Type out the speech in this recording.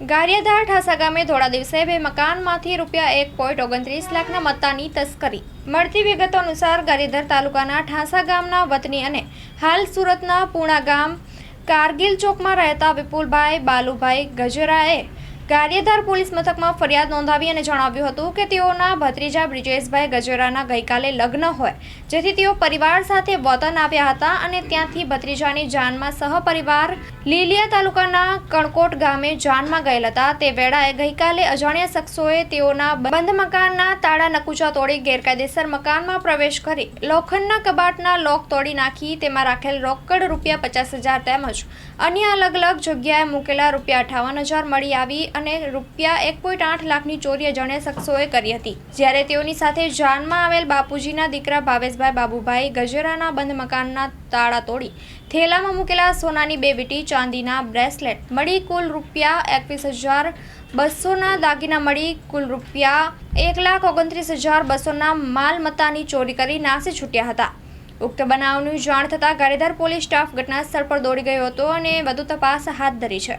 ગારિયાધાર ઠાસા ગામે થોડા દિવસે બે મકાનમાંથી રૂપિયા એક પોઈન્ટ ઓગણત્રીસ લાખના મત્તાની તસ્કરી. મળતી વિગતો અનુસાર ગારિયાધાર તાલુકાના ઠાસા ગામના વતની અને હાલ સુરતના પૂણા ગામ કારગિલ ચોકમાં રહેતા વિપુલભાઈ, બાલુભાઈ ગજરાએ ગારિયાધાર પોલીસ મથકમાં ફરિયાદ નોંધાવી અને જણાવ્યું હતું કે તેઓના ભત્રીજા બ્રિજેશભાઈ ગજેરાના ગઈકાલે લગ્ન હોય, જેથી તેઓ પરિવાર સાથે વતન આવ્યા હતા અને ત્યાંથી ભત્રીજાની જાનમાં સહપરિવાર લીલિયા તાલુકાના કણકોટ ગામે જાનમાં ગયેલ હતા. તે વેળાએ ગઈકાલે અજાણ્યા શખ્સોએ તેઓના બંધ મકાનના તાળા નકુચા તોડી ગેરકાયદેસર મકાનમાં પ્રવેશ કરી લોખંડના કબાટના લોક તોડી નાખી, તેમાં રાખેલ રોકડ રૂપિયા પચાસ હજાર તેમજ અન્ય અલગ અલગ જગ્યાએ મૂકેલા રૂપિયા અઠાવન હજાર મળી આવી અને રૂપિયા એક પોઈન્ટ આઠ લાખની ચોરી અજાણ્યા શખ્સોએ કરી હતી. જ્યારે તેઓની સાથે જાનમાં આવેલ બાપુજીના દીકરા ભાવેશભાઈ બાબુભાઈ ગજેરાના બંધ મકાનના તાળા તોડી થેલામાં મૂકેલા સોનાની બે વીટી, ચાંદીના બ્રેસલેટ મળી કુલ રૂપિયા એકવીસ હજાર બસોના દાગીના મળી કુલ રૂપિયા એક લાખ ઓગણત્રીસ હજાર બસોના માલમત્તાની ચોરી કરી નાસી છૂટ્યા હતા. ઉક્ત બનાવની જાણ થતાં ગારેધાર પોલીસ સ્ટાફ ઘટનાસ્થળ પર દોડી ગયો હતો અને વધુ તપાસ હાથ ધરી છે.